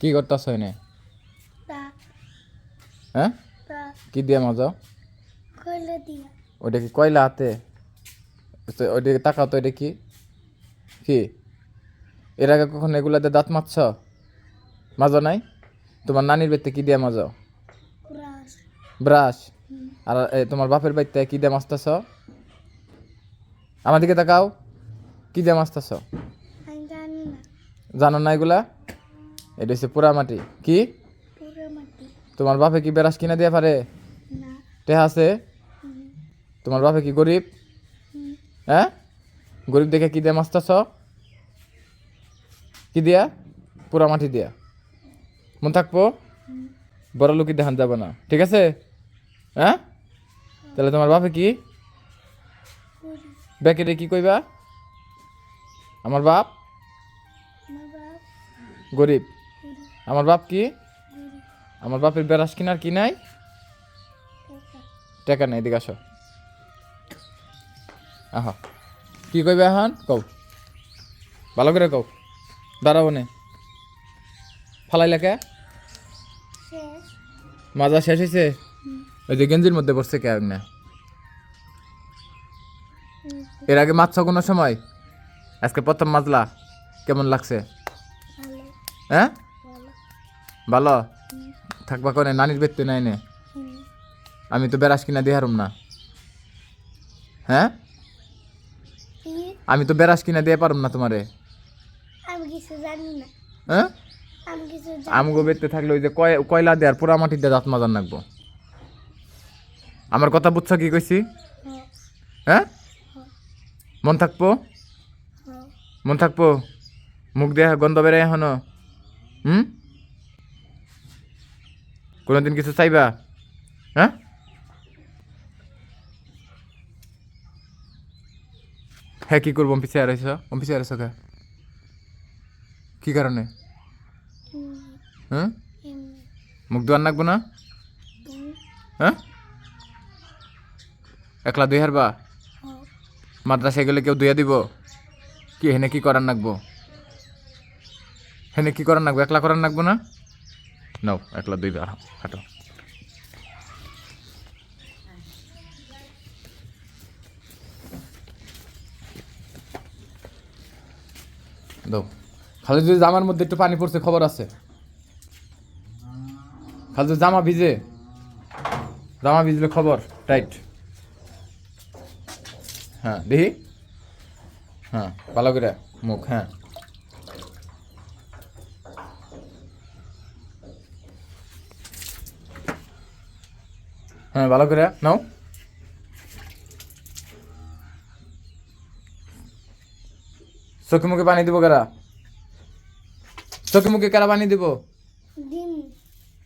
কি করতেছ এনে? হ্যাঁ কি দিয়ে মজা? কইলে দিয়া। ওইটা কি কয়লা হাতে? ওইদিকে তাকাও তো এটা কি? কি? এর আগে কখন এগুলাতে দাঁত মারছ মাজা নাই? তোমার নানির বাড়িতে কি দিয়ে মাজাও ব্রাশ। আর তোমার বাপের বাড়িতে কি দিয়ে মাছতেছ আমার দিকে তাকাও। কি দিয়ে মাছতেছ জানো না এগুলা? এটা হচ্ছে পোড়া মাটি। কি? তোমার বাপে কি বেরাস কিনা দিয়ে পারে? টেহা আছে? তোমার বাপে কি গরিব? হ্যাঁ? গরিব দেখে কি দিয়ে মাছতেছ? কি দিয়া? পোড়া মাটি দিয়া। মন থাকব? বড় লোকই দেখান যাবে না। ঠিক আছে? হ্যাঁ? তাহলে তোমার বাপে কি? ব্যাকেটে কি কইবা? আমার বাপ? গরিব। আমার বাপ কি? আমার বাপের বেরাস কিনার কি নাই? টেকা নেই এদিকে আসো। আহ। কি কইবে এখন? কও। ভালো করে কও। দাঁড়াবো নে ফালাই লেখা মাজা শেষ হয়েছে ওই যে গেঞ্জির মধ্যে বসছে কে না? এর আগে মাছ কোনো সময়? আজকে প্রথম মাজলা। কেমন লাগছে? হ্যাঁ? ভালো? থাকবা কোনে নানির বেত্তে নাই নে। আমি তো বেরাস কিনা দিয়ে হারুম না। হ্যাঁ? আমি তো বেরাস কিনা দিয়ে পারুম না তোমারে। হ্যাঁ? আমগো বেরতে থাকলে ওই যে কয় কয়লা দেওয়ার পোড়া মাটি দিয়ে দাঁত মাজার নাকবো আমার কথা বুঝছ কি কইছি? হ্যাঁ? হ্যাঁ মন থাকব? হ্যাঁ। মন থাকব? মুখ দিয়ে গন্ধ বেড়ে এখনও? হুম? কোনোদিন কিছু চাইবা? হ্যাঁ? হ্যাঁ কি করব? পিছিয়ে আর আইস? পিছিয়ে আর কে? কি কারণে? হ্যাঁ? মুখ দোয়ার নাকবো না? হ্যাঁ? একলা দুই হারবা? মাদ্রাসায় গেলে কেউ দুইয়া দিব? কি, হেনে কি করার নাকবো? হেনে কি করার নাকবো? একলা করার নাকবো না? নাও একলা দুই বার হাঁটো। দাও। খালি যদি জামার মধ্যে একটু পানি পড়ছে, খবর আছে? খালি জামা ভিজে। জামা ভিজলে খবর, টাইট। হ্যাঁ দেখি। হ্যাঁ ভালো করে মুখ হ্যাঁ। হ্যাঁ ভালো করে নাও। চোখে মুখে পানি দিব কারা? চোখে মুখে কারা পানি দিব?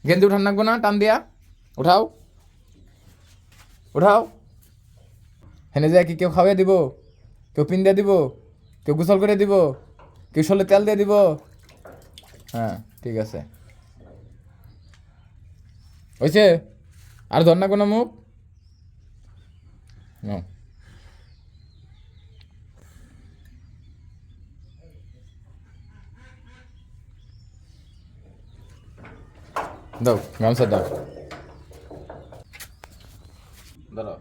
গেঞ্জি উঠান নাকবো না টান দিয়া। উঠাও। উঠাও। হেনে যায় কি কেউ খাওয়াই দিব? কেউ পিন দিয়ে দিব? কেউ গোসল করে দিব? কেউ শোলে তেল দিয়ে দিব? হ্যাঁ ঠিক আছে। হয়েছে আর ধর না কোনো মুখ। দাও গামছা দাও। দাঁড়াও।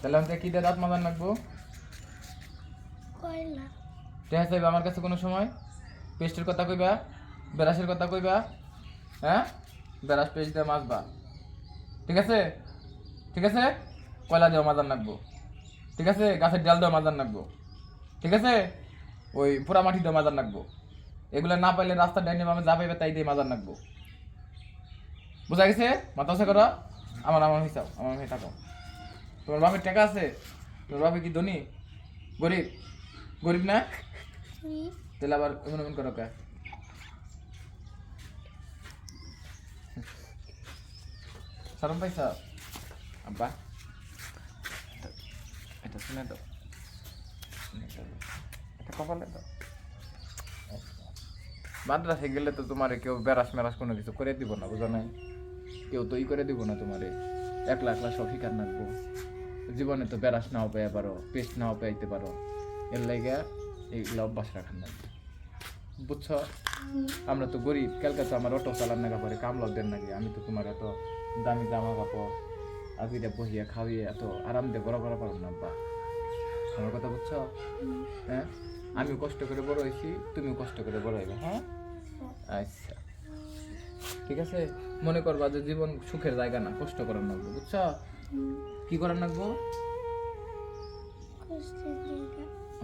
তাহলে আমি কি দাঁত মাজার নাকবো কয়লা। টেহা চাইবা আমার কাছে কোনো সময়? পেস্টের কথা কইবা? বেরাসের কথা কইবা? হ্যাঁ? বেরাস পেস্ট দিয়ে মাজবা। ঠিক আছে? ঠিক আছে? কয়লা দেওয়া মাজার নাকবো। ঠিক আছে? গাছের ডাল দেওয়া মাজার নাকবো। ঠিক আছে? ওই পোড়া মাটি দেওয়া মাজার নাকবো। এগুলো না পাইলে রাস্তার ডাইনে আমি যা পাইবে তাই দিয়ে মাজার নাকবো। বুঝা গেছে? মাথা উঁচা করো। আমার আমার হিসাব। আমার হয়ে থাকো। তোমার বাপের টাকা আছে? তোমার বাপে কি ধনী? গরিব? গরিব না? তাহলে আবার এমন এমন করো কে? সারম পাইছা আব্বা এটা- এটা শুনে দাও। এটা কপালে দাও মাদ্রাসে গেলে তো তোমারে কেউ বেরাস মেরাস কোনো কিছু করে দিব না বুঝো নাই কেউ তো ই করে দিব না তোমারে একলা একলা সব শিকার নাকবো জীবনে তো বেরাস নাও পেয়ে পারো পেস্ট নাও পেয়ে পারো এর লাগে এইগুলো অভ্যাস রাখার না বুঝছ আমরা তো গরিব কালকে তো আমার অটো চালান নাগা পরে কামলাও দেন নাকি আমি তো তোমার এত দামি জামা কাপড় আজিটা বহিয়া খাওয়িয়ে এত আরাম দিয়ে বড় করা পারব না আব্বা। আমার কথা বুঝছ? হ্যাঁ? আমি কষ্ট করে বড় হয়েছি তুমি কষ্ট করে বড় হইবে হ্যাঁ? আচ্ছা। ঠিক আছে? মনে করবা যে জীবন সুখের জায়গা না কষ্ট করার লাগবে বুঝছ? কি করার লাগবো?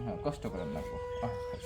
হ্যাঁ কষ্ট করার লাগবো। আচ্ছা।